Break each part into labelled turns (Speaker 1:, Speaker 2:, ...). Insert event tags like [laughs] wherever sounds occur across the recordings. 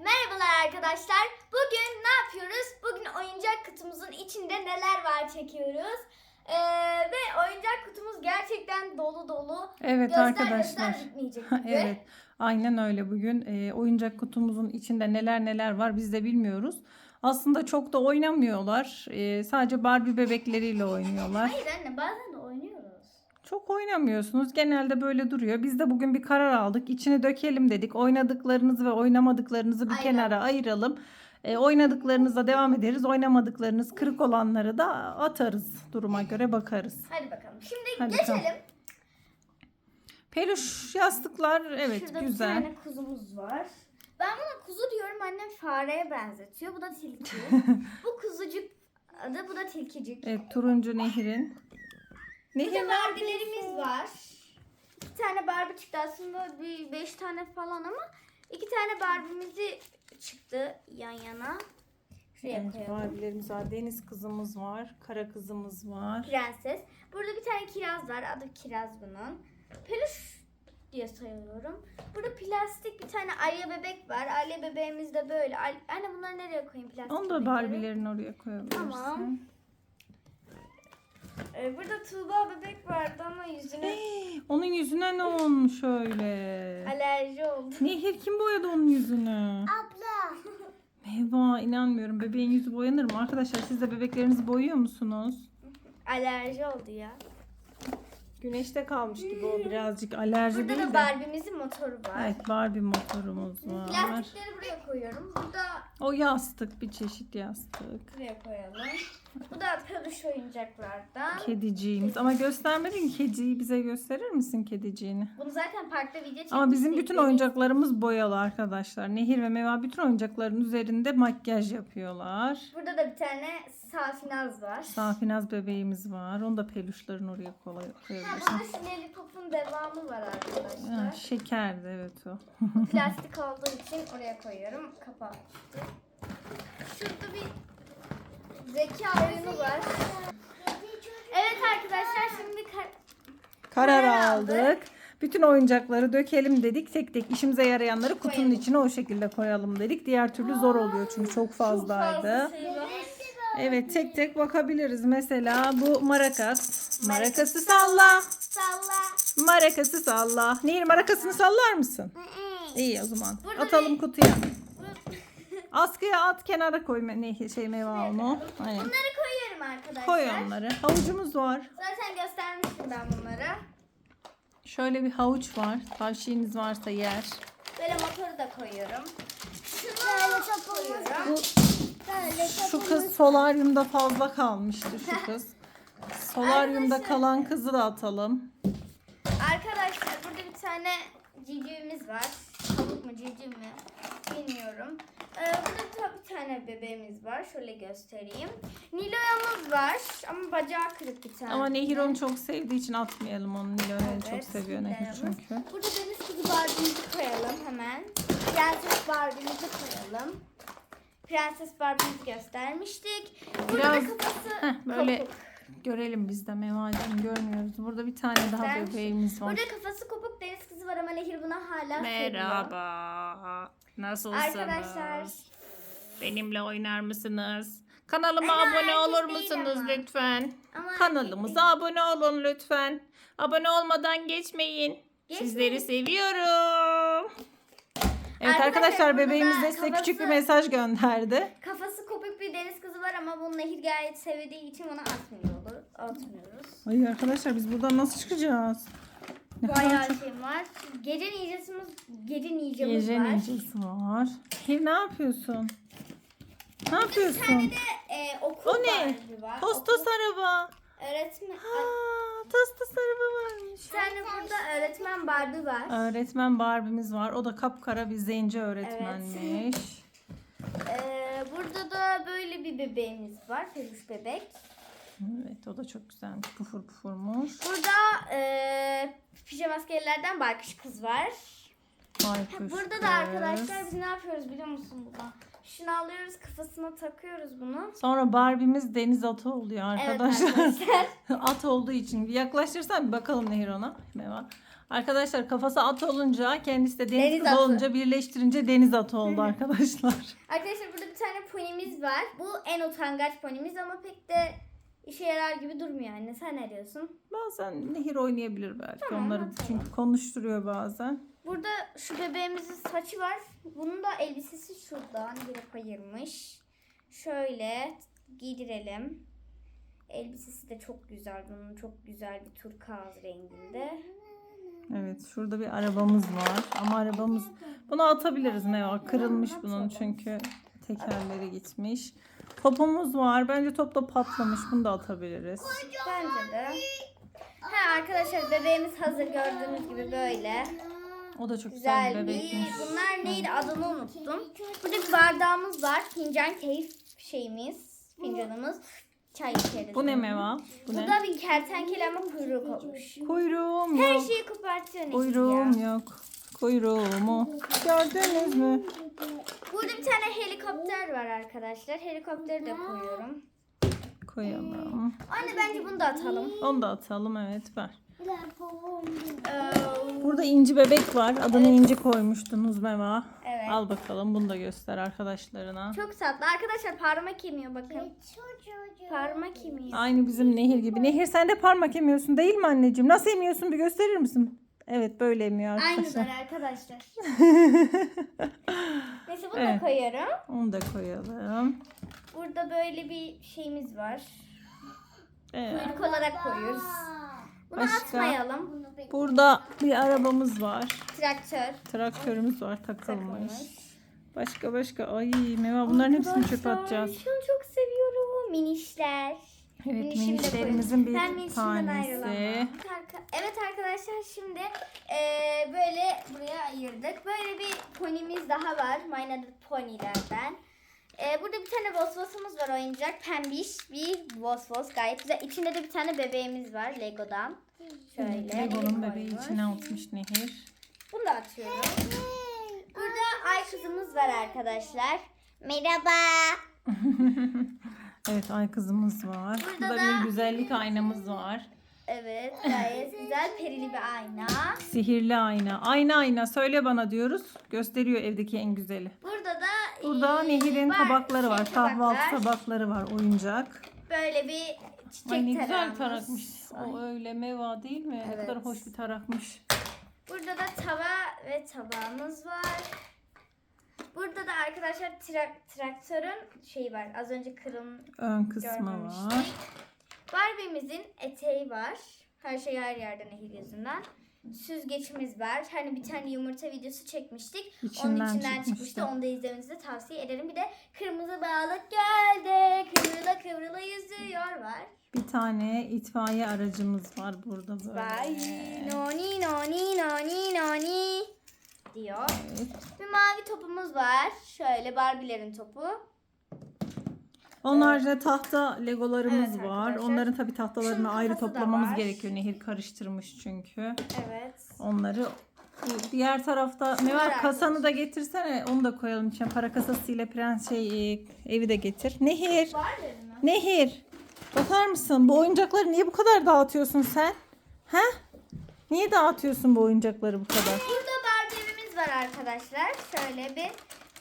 Speaker 1: Merhabalar arkadaşlar. Bugün ne yapıyoruz? Bugün oyuncak kutumuzun içinde neler var çekiyoruz. Ee, ve oyuncak kutumuz gerçekten dolu dolu.
Speaker 2: Evet
Speaker 1: Göster
Speaker 2: arkadaşlar.
Speaker 1: bitmeyecek [laughs] gibi.
Speaker 2: evet. Aynen öyle bugün e, oyuncak kutumuzun içinde neler neler var biz de bilmiyoruz. Aslında çok da oynamıyorlar. E, sadece Barbie bebekleriyle oynuyorlar.
Speaker 1: Hayır anne bazen de oynuyoruz.
Speaker 2: Çok oynamıyorsunuz. Genelde böyle duruyor. Biz de bugün bir karar aldık. İçine dökelim dedik. Oynadıklarınızı ve oynamadıklarınızı bir
Speaker 1: Ayıralım.
Speaker 2: kenara ayıralım. E, oynadıklarınızla devam ederiz. Oynamadıklarınız kırık olanları da atarız. Duruma göre bakarız.
Speaker 1: Hadi bakalım. Şimdi
Speaker 2: Hadi
Speaker 1: geçelim.
Speaker 2: tamam. Peluş yastıklar evet
Speaker 1: Şurada
Speaker 2: güzel.
Speaker 1: bir tane kuzumuz var. Ben buna kuzu diyorum annem fareye benzetiyor. Bu da tilki. [laughs] bu kuzucuk adı bu da tilkicik.
Speaker 2: Evet turuncu nehirin. Nehir
Speaker 1: Burada Barbie'lerimiz var. İki tane Barbie çıktı aslında bir beş tane falan ama iki tane Barbie'mizi çıktı yan yana. Şuraya
Speaker 2: Evet,
Speaker 1: koyalım.
Speaker 2: Barbie'lerimiz var. Deniz kızımız var. Kara kızımız var.
Speaker 1: Prenses. Burada bir tane kiraz var. Adı kiraz bunun. Peluş diye sayıyorum. Burada plastik bir tane Alya bebek var. Alya bebeğimiz de böyle. Al- Anne bunları nereye koyayım plastik
Speaker 2: Onu da
Speaker 1: bebekleri?
Speaker 2: Barbie'lerin oraya koyabilirsin.
Speaker 1: Tamam. Ee, burada Tuğba bebek vardı ama yüzüne
Speaker 2: onun yüzüne ne olmuş öyle?
Speaker 1: alerji oldu.
Speaker 2: Nehir kim boyadı onun yüzünü?
Speaker 1: Abla.
Speaker 2: Meva inanmıyorum. Bebeğin yüzü boyanır mı? Arkadaşlar siz de bebeklerinizi boyuyor musunuz?
Speaker 1: Alerji oldu ya.
Speaker 2: Güneşte kalmış gibi o birazcık alerji
Speaker 1: Burada
Speaker 2: değil
Speaker 1: da
Speaker 2: de.
Speaker 1: Barbie'mizin motoru var.
Speaker 2: Evet Barbie motorumuz var.
Speaker 1: Plastikleri buraya koyuyorum. Burada
Speaker 2: O yastık bir çeşit yastık.
Speaker 1: buraya koyalım. Bu da peluş oyuncaklardan.
Speaker 2: Kediciğimiz. Ama göstermedin kediyi bize gösterir misin kediciğini?
Speaker 1: Bunu zaten parkta video çekmiştik.
Speaker 2: Ama bizim bütün oyuncaklarımız boyalı arkadaşlar. Nehir ve Meva bütün oyuncakların üzerinde makyaj yapıyorlar.
Speaker 1: Burada da bir tane Safinaz var.
Speaker 2: Safinaz bebeğimiz var. Onu da peluşların oraya kolay
Speaker 1: Ha,
Speaker 2: koyabilirsin.
Speaker 1: burada şu Lollipop'un devamı var
Speaker 2: Ha,
Speaker 1: arkadaşlar.
Speaker 2: şekerdi evet o.
Speaker 1: Plastik olduğu için oraya koyuyorum. Kapağı. Şurada bir zeka oyunu var. Evet arkadaşlar şimdi kar-
Speaker 2: Karar
Speaker 1: Karar aldık.
Speaker 2: aldık. Bütün oyuncakları dökelim dedik. Tek tek işimize yarayanları kutunun
Speaker 1: Koyalım.
Speaker 2: içine o şekilde koyalım dedik. Diğer türlü zor oluyor çünkü çok fazlaydı. Evet tek tek bakabiliriz. Mesela bu marakas. Marakası salla.
Speaker 1: Salla.
Speaker 2: Marakası salla. Nehir marakasını sallar mısın? İyi o zaman. Atalım kutuya. Askıya at kenara koy me- Nehir şey meyve onu. Aynen.
Speaker 1: Bunları koyuyorum arkadaşlar.
Speaker 2: Koy onları. Havucumuz var.
Speaker 1: Zaten göstermiştim ben bunları.
Speaker 2: Şöyle bir havuç var. Tavşiğiniz varsa yer.
Speaker 1: Böyle motoru da koyuyorum. Şunu koyuyorum.
Speaker 2: Bu şu kız solaryumda fazla kalmıştı şu [laughs] kız. Solaryumda
Speaker 1: Arkadaşlar-
Speaker 2: kalan kızı da atalım.
Speaker 1: Arkadaşlar burada bir tane civcivimiz var. Tavuk mu civciv mi bilmiyorum. Ee, burada da bir tane bebeğimiz var. Şöyle göstereyim. Nilo'yamız var ama bacağı kırık bir tane.
Speaker 2: Ama Nehir onu çok sevdiği için atmayalım onu. Çok
Speaker 1: Evet,
Speaker 2: seviyor Nehir çünkü.
Speaker 1: Burada deniz kızı Barbie'mizi koyalım hemen. Prenses Barbie'mizi koyalım. Prenses Barbie'mizi göstermiştik. Burada
Speaker 2: Biraz-
Speaker 1: da kafası
Speaker 2: Heh, böyle
Speaker 1: kopuk.
Speaker 2: görelim biz de Mevacığım görmüyoruz. Burada bir tane daha
Speaker 1: Göstermiş.
Speaker 2: bebeğimiz var.
Speaker 1: Burada kafası kopuk deniz var ama Nehir buna hala.
Speaker 2: Merhaba. Nasılsınız?
Speaker 1: Arkadaşlar
Speaker 2: Benimle oynar mısınız? Kanalıma
Speaker 1: Ama
Speaker 2: abone olur
Speaker 1: değil
Speaker 2: musunuz
Speaker 1: ama.
Speaker 2: lütfen?
Speaker 1: ama
Speaker 2: Kanalımıza abone olun lütfen. Abone olmadan geçmeyin. Sizleri seviyorum. Evet
Speaker 1: Arkadaşlar,
Speaker 2: arkadaşlar
Speaker 1: burada
Speaker 2: bebeğimiz de size küçük bir
Speaker 1: kafası-
Speaker 2: mesaj gönderdi.
Speaker 1: kafası kopuk bir deniz kızı var ama bunu Nehir gayet sevdiği için ona atmıyoruz. Atmıyoruz.
Speaker 2: Ay arkadaşlar biz buradan nasıl çıkacağız? Ne kadar
Speaker 1: Bayağı şeyim var. Gece ninjasımız, gece ninjamız
Speaker 2: gece
Speaker 1: var.
Speaker 2: ninjası var. Nehir ne yapıyorsun? Ne yapıyorsun?
Speaker 1: Bir de e, okul
Speaker 2: O ne?
Speaker 1: Barbie var.
Speaker 2: Tostos
Speaker 1: Okul-
Speaker 2: araba.
Speaker 1: Öğretmen,
Speaker 2: Aa, tostos araba varmış.
Speaker 1: bir tane burada öğretmen Barbie var.
Speaker 2: Öğretmen Barbie'miz var. O da kapkara bir zenci öğretmenmiş. [laughs]
Speaker 1: Ee, burada da böyle bir bebeğimiz var. Peluş bebek.
Speaker 2: Evet o da çok güzelmiş. Pufur pufurmuş.
Speaker 1: Burada e, pijama askerlerden Baykuş kız var.
Speaker 2: Baykuş
Speaker 1: Burada da arkadaşlar biz ne yapıyoruz biliyor musun burada? Şunu alıyoruz kafasına takıyoruz bunu.
Speaker 2: Sonra Barbie'miz deniz atı oluyor
Speaker 1: Evet
Speaker 2: arkadaşlar.
Speaker 1: arkadaşlar. [laughs]
Speaker 2: At olduğu için. Yaklaştırsan bir bakalım Nehir ona. Meva. Arkadaşlar kafası at olunca kendisi de deniz,
Speaker 1: Deniz
Speaker 2: kızı
Speaker 1: atı.
Speaker 2: olunca birleştirince deniz atı [laughs] oldu arkadaşlar.
Speaker 1: Arkadaşlar burada bir tane ponimiz var. Bu en utangaç ponimiz ama pek de işe yarar gibi durmuyor anne. Sen ne diyorsun?
Speaker 2: Bazen nehir oynayabilir belki
Speaker 1: Tamam,
Speaker 2: onları
Speaker 1: atalım.
Speaker 2: çünkü konuşturuyor bazen.
Speaker 1: Burada şu bebeğimizin saçı var. Bunun da elbisesi şuradan bir ayırmış. Şöyle giydirelim. Elbisesi de çok güzel. Bunun çok güzel bir turkuaz renginde.
Speaker 2: Evet şurada bir arabamız var ama arabamız bunu atabiliriz ne var kırılmış bunun çünkü tekerleri gitmiş. Topumuz var bence top da patlamış bunu da atabiliriz.
Speaker 1: Bence de. Ha arkadaşlar bebeğimiz hazır gördüğünüz gibi böyle.
Speaker 2: O da çok güzel,
Speaker 1: Güzel
Speaker 2: bir bebekmiş.
Speaker 1: Bunlar neydi adını unuttum. Burada bir bardağımız var. Fincan keyif şeyimiz. Fincanımız. Çay içeriz.
Speaker 2: Bu ne meva? Bu
Speaker 1: Bu
Speaker 2: ne?
Speaker 1: da bir kertenkele ama kuyruk olmuş.
Speaker 2: Kuyruğum
Speaker 1: Her
Speaker 2: yok.
Speaker 1: şeyi kopartıyor Nehir
Speaker 2: Kuyruğum
Speaker 1: ya.
Speaker 2: yok. Kuyruğumu gördünüz mü?
Speaker 1: Burada bir tane helikopter var arkadaşlar. Helikopteri de koyuyorum.
Speaker 2: Koyalım.
Speaker 1: Anne bence bunu da atalım.
Speaker 2: Onu da atalım evet ver.
Speaker 1: Ee,
Speaker 2: Burada inci bebek var. Adını inci koymuştunuz Meva.
Speaker 1: Evet.
Speaker 2: Al bakalım bunu da göster arkadaşlarına.
Speaker 1: çok tatlı. Arkadaşlar parmak yemiyor bakın. Parmak yemiyor.
Speaker 2: Aynı bizim Nehir gibi. Nehir sen de parmak emiyorsun değil mi anneciğim? Nasıl emiyorsun bir gösterir misin? Evet böyle emiyor arkadaşlar.
Speaker 1: Aynılar [laughs] arkadaşlar. Neyse bunu
Speaker 2: Evet.
Speaker 1: da koyuyorum.
Speaker 2: Onu da koyalım.
Speaker 1: Burada böyle bir şeyimiz var.
Speaker 2: Evet.
Speaker 1: Kuyruk olarak koyuyoruz. Bunu
Speaker 2: Başka?
Speaker 1: atmayalım.
Speaker 2: Burada bir arabamız var.
Speaker 1: Traktör
Speaker 2: Traktörümüz var takılmış.
Speaker 1: takılmış.
Speaker 2: Başka başka. Ay Meva bunların hepsini çöpe
Speaker 1: Arkadaşlar,
Speaker 2: atacağız.
Speaker 1: Şunu çok seviyorum. Minişler.
Speaker 2: Evet minişlerimizin.
Speaker 1: Ben
Speaker 2: bir
Speaker 1: minişimden
Speaker 2: tanesi.
Speaker 1: Evet arkadaşlar şimdi eee, böyle buraya ayırdık. Böyle bir ponimiz daha var. My Another Pony'lerden. Eee, burada bir tane Vosvos'umuz var oyuncak. Pembiş bir Vosvos. Gayet güzel. İçinde de bir tane bebeğimiz var Lego'dan. Şöyle.
Speaker 2: Lego'nun bebeği içine atmış Nehir.
Speaker 1: Bunu da atıyorum. Burada ay kızımız var arkadaşlar. Merhaba. [laughs]
Speaker 2: Evet ay kızımız var.
Speaker 1: Burada
Speaker 2: Burada
Speaker 1: da-
Speaker 2: bir güzellik aynamız var.
Speaker 1: Evet gayet güzel perili bir ayna.
Speaker 2: Sihirli ayna. Ayna ayna söyle bana diyoruz. Gösteriyor evdeki en güzeli.
Speaker 1: Burada da
Speaker 2: Burada
Speaker 1: eee,
Speaker 2: Nehir'in
Speaker 1: var,
Speaker 2: tabakları var.
Speaker 1: şey,
Speaker 2: Kahvaltı
Speaker 1: tabaklar.
Speaker 2: tabakları var. Oyuncak.
Speaker 1: Böyle bir çiçek
Speaker 2: Ay ne güzel
Speaker 1: tarağımız.
Speaker 2: tarakmış. O öyle meva değil mi? Ne
Speaker 1: Evet.
Speaker 2: kadar hoş bir tarakmış.
Speaker 1: Burada da tava ve tabağımız var. Burada da arkadaşlar tra- traktörün şeyi var. Az önce kırım
Speaker 2: Ön kısmı var.
Speaker 1: Barbie'mizin eteği var. Her şey her yerde nehir yüzünden. Süzgeçimiz var. Hani bir tane yumurta videosu çekmiştik. Onun
Speaker 2: İçinden
Speaker 1: içinden
Speaker 2: çıkmıştı.
Speaker 1: çıkmıştı. Onu da izlemenizi de tavsiye ederim. Bir de kırmızı balık gölde kıvrıla kıvrıla yüzüyor var.
Speaker 2: Bir tane itfaiye aracımız var burada böyle.
Speaker 1: Noni noni noni noni diyor.
Speaker 2: Evet.
Speaker 1: Bir mavi topumuz var. Şöyle Barbie'lerin topu.
Speaker 2: Onlarca tahta legolarımız
Speaker 1: Evet
Speaker 2: var.
Speaker 1: arkadaşlar.
Speaker 2: Onların tabii tahtalarını ayrı toplamamız gerekiyor. Nehir karıştırmış çünkü.
Speaker 1: Evet.
Speaker 2: Onları diğer tarafta ne var? Kasanı da getirsene. Onu da koyalım içine. Para kasasıyla prens şey evi de getir. Nehir. Nehir. Bakar mısın? Bu oyuncakları niye bu kadar dağıtıyorsun sen? Ha? Niye dağıtıyorsun bu oyuncakları bu kadar?
Speaker 1: Var arkadaşlar. Şöyle bir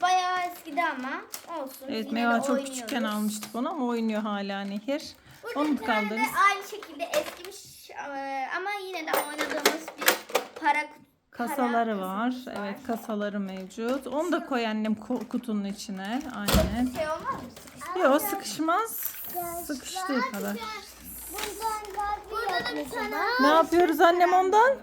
Speaker 1: bayağı eskidi ama olsun.
Speaker 2: Evet Meva çok
Speaker 1: oynuyoruz.
Speaker 2: küçükken almıştık onu ama oynuyor hala Nehir.
Speaker 1: Burada
Speaker 2: Onu
Speaker 1: de
Speaker 2: kaldırırız.
Speaker 1: aynı şekilde eskimiş ama yine de oynadığımız bir para
Speaker 2: Kasaları
Speaker 1: para
Speaker 2: var.
Speaker 1: kasamız
Speaker 2: Evet kasaları mevcut. Onu da koy annem kutunun içine. Aynen.
Speaker 1: Şey olmaz mı?
Speaker 2: Yok sıkışmaz. Sıkıştığı kadar.
Speaker 1: Burada da bir tane
Speaker 2: Ne yapıyoruz annem ondan?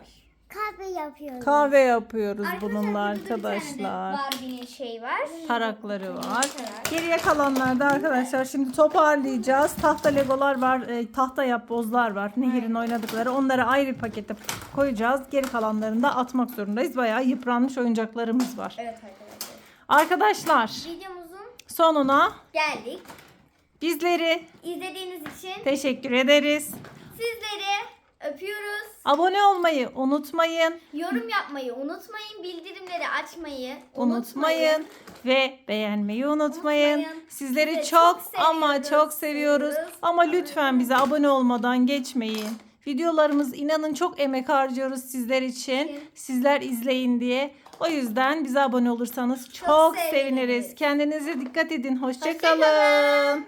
Speaker 3: Kahve yapıyoruz.
Speaker 2: Kahve yapıyoruz bununla arkadaşlar.
Speaker 1: Barbie'nin şey var.
Speaker 2: Tarakları var.
Speaker 1: Tarak.
Speaker 2: Geriye kalanlarda arkadaşlar şimdi toparlayacağız. Tahta legolar var, e, tahta yapbozlar var. Nehir'in oynadıkları. Onları ayrı bir pakete koyacağız. Geri kalanlarını da atmak zorundayız. Bayağı yıpranmış oyuncaklarımız var.
Speaker 1: Evet arkadaşlar.
Speaker 2: Arkadaşlar
Speaker 1: Videomuzun
Speaker 2: sonuna
Speaker 1: geldik.
Speaker 2: bizleri
Speaker 1: İzlediğiniz için
Speaker 2: teşekkür ederiz.
Speaker 1: sizleri öpüyoruz.
Speaker 2: Abone olmayı unutmayın.
Speaker 1: Yorum yapmayı unutmayın. Bildirimleri açmayı
Speaker 2: Unutmayın ve beğenmeyi unutmayın.
Speaker 1: Unutmayın.
Speaker 2: Sizleri
Speaker 1: Sizi
Speaker 2: çok
Speaker 1: çok
Speaker 2: ama çok seviyoruz.
Speaker 1: seviyoruz.
Speaker 2: Ama lütfen bize abone olmadan geçmeyin. Videolarımız inanın çok emek harcıyoruz sizler için.
Speaker 1: Evet.
Speaker 2: Sizler izleyin diye. O yüzden bize abone olursanız çok,
Speaker 1: seviniriz.
Speaker 2: seviniriz. Kendinize dikkat edin. Hoşçakalın.
Speaker 1: Hoşça kalın.